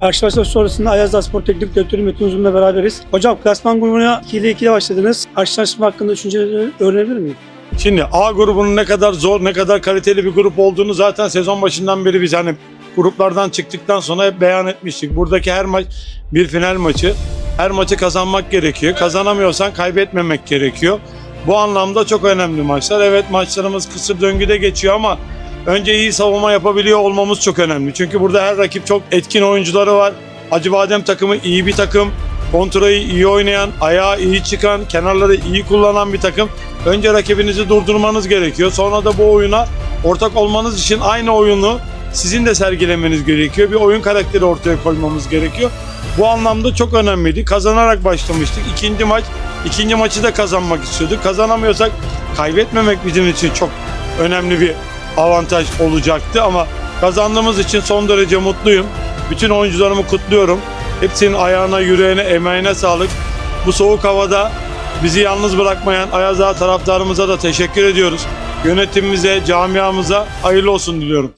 Karşılaşma sonrasında Ayazda Spor Teknik Direktörü Metin Uzun'la beraberiz. Hocam klasman grubuna 2 ile 2 ile başladınız. Karşılaşma hakkında düşünceleri öğrenebilir miyim? Şimdi A grubunun ne kadar zor, ne kadar kaliteli bir grup olduğunu zaten sezon başından beri biz hani gruplardan çıktıktan sonra hep beyan etmiştik. Buradaki her maç bir final maçı. Her maçı kazanmak gerekiyor. Kazanamıyorsan kaybetmemek gerekiyor. Bu anlamda çok önemli maçlar. Evet maçlarımız kısır döngüde geçiyor ama önce iyi savunma yapabiliyor olmamız çok önemli. Çünkü burada her rakip çok etkin oyuncuları var. Acıbadem takımı iyi bir takım. Kontrayı iyi oynayan, ayağı iyi çıkan, kenarları iyi kullanan bir takım. Önce rakibinizi durdurmanız gerekiyor. Sonra da bu oyuna ortak olmanız için aynı oyunu sizin de sergilemeniz gerekiyor. Bir oyun karakteri ortaya koymamız gerekiyor. Bu anlamda çok önemliydi. Kazanarak başlamıştık. İkinci maç, ikinci maçı da kazanmak istiyorduk. Kazanamıyorsak kaybetmemek bizim için çok önemli bir avantaj olacaktı ama kazandığımız için son derece mutluyum. Bütün oyuncularımı kutluyorum. Hepsinin ayağına, yüreğine, emeğine sağlık. Bu soğuk havada bizi yalnız bırakmayan Ayaz Ağa taraftarımıza da teşekkür ediyoruz. Yönetimimize, camiamıza hayırlı olsun diliyorum.